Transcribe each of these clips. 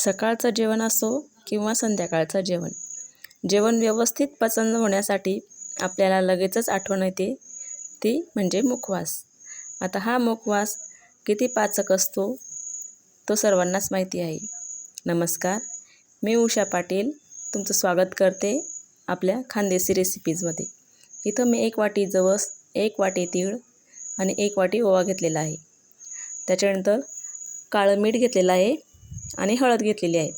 सकाळचं जेवण असो किंवा संध्याकाळचं जेवण. जेवण व्यवस्थित पचन होण्यासाठी आपल्याला लगेचच आठवण येते ती म्हणजे मुखवास. आता हा मुखवास किती पाचक असतो तो सर्वांनाच माहिती आहे. नमस्कार मी उषा पाटील तुमचं स्वागत करते आपल्या खानदेशी रेसिपीजमध्ये इथं मी एक वाटी जवस एक वाटी तीळ आणि एक वाटी ओवा घेतलेला आहे. त्याच्यानंतर काळं मीठ घेतलेलं आहे. आणि हळद घेतलेली आहे.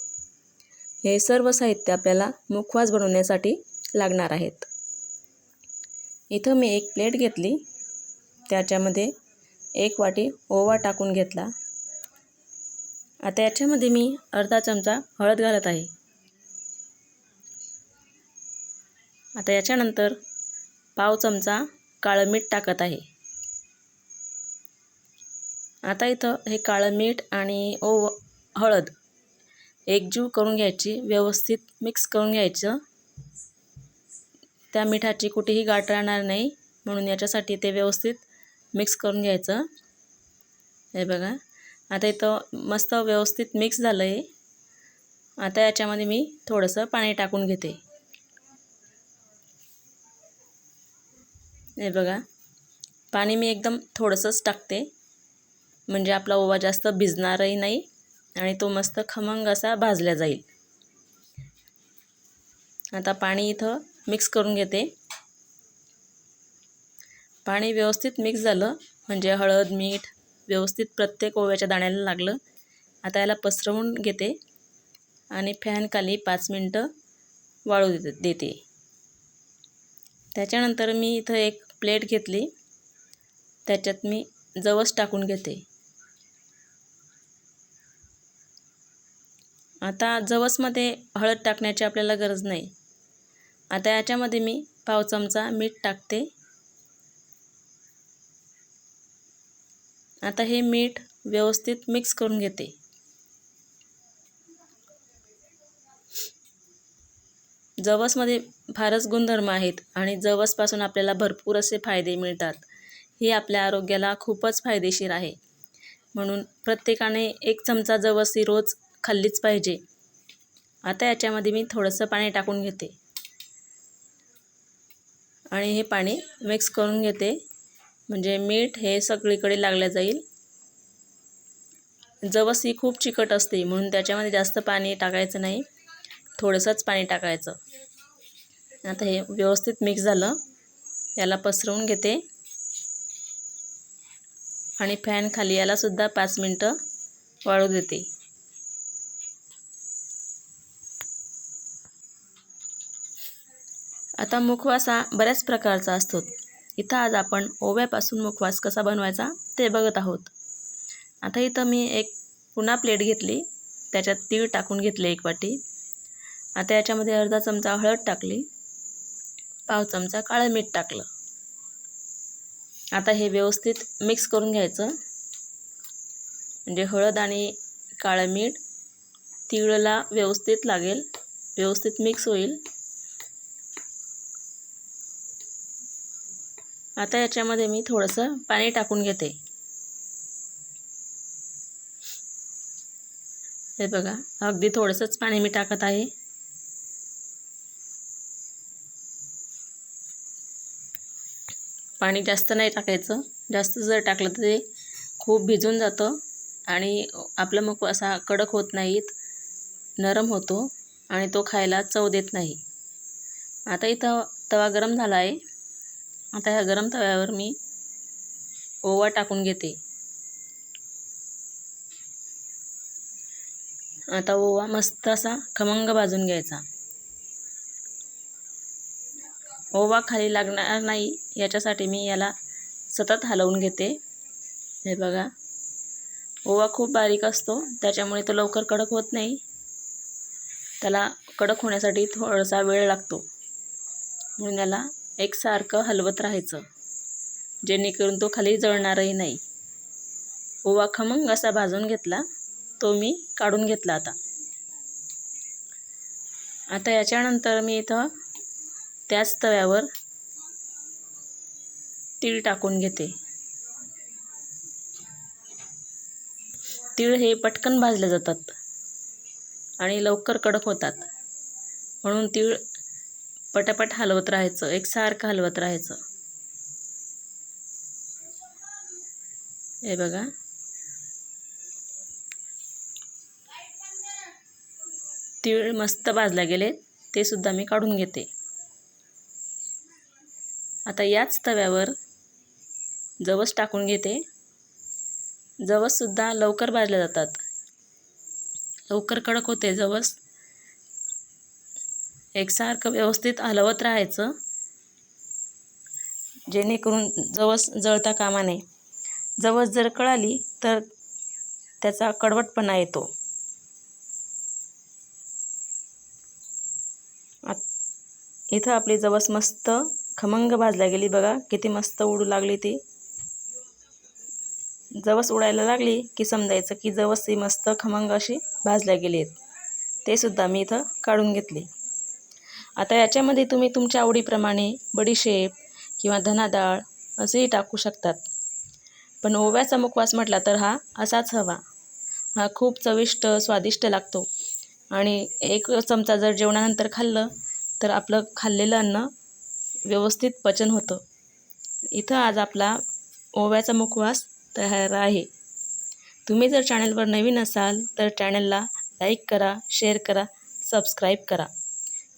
हे सर्व साहित्य आपल्याला मुखवास बनवण्यासाठी लागणार आहेत. इथं मी एक प्लेट घेतली. त्याच्यामध्ये एक वाटी ओवा टाकून घेतला. आता याच्यामध्ये मी अर्धा चमचा हळद घालत आहे. आता याच्यानंतर पाव चमचा काळं मीठ टाकत आहे. आता इथं हे काळं मीठ आणि ओव हळद एकजीव करून घ्यायची व्यवस्थित मिक्स करून घ्यायचं. त्या मिठाची कुठेही गाठ राहणार नाही म्हणून याच्यासाठी ते व्यवस्थित मिक्स करून घ्यायचं. हे बघा. आता इथं मस्त व्यवस्थित मिक्स झालं आहे आता याच्यामध्ये मी थोडंसं पाणी टाकून घेते. हे बघा. पाणी मी एकदम थोडंसंच टाकते. म्हणजे आपला ओवा जास्त भिजणारही नाही. आणि तो मस्त खमंग असा भाजला जाईल. आता पाणी इथं मिक्स करून घेते. पाणी व्यवस्थित मिक्स झालं म्हणजे हळद मीठ व्यवस्थित प्रत्येक ओव्याच्या दाण्याला लागलं. आता याला पसरवून घेते आणि फॅनखाली पाच मिनटं वाळू देते देते. त्याच्यानंतर मी इथं एक प्लेट घेतली. त्याच्यात मी जवस टाकून घेते. आता जवसमध्ये हळद टाकण्याची आपल्याला गरज नाही. आता याच्यामध्ये मी पाव चमचा मीठ टाकते. आता हे मीठ व्यवस्थित मिक्स करून घेते. जवसमध्ये फारच गुणधर्म आहेत आणि जवसपासून आपल्याला भरपूर असे फायदे मिळतात. ही आपल्या आरोग्याला खूपच फायदेशीर आहे. म्हणून प्रत्येकाने एक चमचा जवस ही रोज खाल्लीच पाहिजे. आता याच्यामध्ये मी थोडंसं पाणी टाकून घेते. आणि हे पाणी मिक्स करून घेते. म्हणजे मीठ हे सगळीकडे लागलं जाईल. जवस ही खूप चिकट असते म्हणून त्याच्यामध्ये जास्त पाणी टाकायचं नाही. थोडंसंच पाणी टाकायचं. आता हे व्यवस्थित मिक्स झालं. याला पसरवून घेते. आणि फॅन खाली यालासुद्धा पाच मिनटं वाळू देते. आता मुखवास हा बऱ्याच प्रकारचा असतो. इथं आज आपण ओव्यापासून मुखवास कसा बनवायचा ते बघत आहोत. आता इथं मी एक पुन्हा प्लेट घेतली. त्याच्यात तीळ टाकून घेतले एक वाटी. आता याच्यामध्ये अर्धा चमचा हळद टाकली. पाव चमचा काळं मीठ टाकलं. आता हे व्यवस्थित मिक्स करून घ्यायचं. म्हणजे हळद आणि काळं मीठ तिळला व्यवस्थित लागेल. व्यवस्थित मिक्स होईल. आता याच्यामध्ये मी थोडंसं पाणी टाकून घेते. हे बघा अगदी थोडंसंच पाणी मी टाकत आहे. पाणी जास्त नाही टाकायचं. जास्त जर टाकलं तर ते खूप भिजून जातं आणि आपलं मग असा कडक होत नाहीत नरम होतो आणि तो खायला चव देत नाही. आता इथं तवा गरम झाला आहे. आता ह्या गरम तव्यावर मी ओवा टाकून घेते. आता ओवा मस्त असा खमंग भाजून घ्यायचा. ओवा खाली लागणार नाही याच्यासाठी मी याला सतत हलवून घेते. हे बघा. ओवा खूप बारीक असतो त्याच्यामुळे तो लवकर कडक होत नाही. त्याला कडक होण्यासाठी थोडासा वेळ लागतो. म्हणून याला एकसारखं हलवत राहायचं जेणेकरून तो खाली जळणारही नाही. ओवा खमंग असा भाजून घेतला तो मी काढून घेतला आता. आता याच्यानंतर मी इथं त्याच तव्यावर तीळ टाकून घेते. तीळ हे पटकन भाजले जातात आणि लवकर कडक होतात. म्हणून तीळ पटापट हलवत राहायचं एकसारखं हलवत राहायचं. हे बघा. तीळ मस्त भाजल्या गेले ते सुद्धा मी काढून घेते. आता याच तव्यावर जवस टाकून घेते. जवससुद्धा लवकर भाजल्या जातात. लवकर कडक होते जवस. एकसारखं व्यवस्थित हलवत राहायचं. जेणेकरून जवस जळता कामा नये. जवस जर कळाली तर त्याचा कडवटपणा येतो. इथं आपली जवस मस्त खमंग भाजल्या गेली. बघा किती मस्त उडू लागली ती. जवस उडायला लागली की समजायचं की जवस ही मस्त खमंग अशी भाजल्या गेली आहेत. ते सुद्धा मी इथं काढून घेतली. आता याच्यामध्ये तुम्ही तुमच्या आवडीप्रमाणे बडीशेप किंवा धनाडाळ असेही टाकू शकतात. पण ओव्याचा मुखवास म्हटला तर हा असाच हवा. हा खूप चविष्ट स्वादिष्ट लागतो. आणि एक चमचा जर जेवणानंतर खाल्लं तर आपलं खाल्लेलं अन्न व्यवस्थित पचन होतं. इथं आज आपला ओव्याचा मुखवास तयार आहे. तुम्ही जर चॅनलवर नवीन असाल तर चॅनलला लाईक करा शेअर करा सबस्क्राईब करा.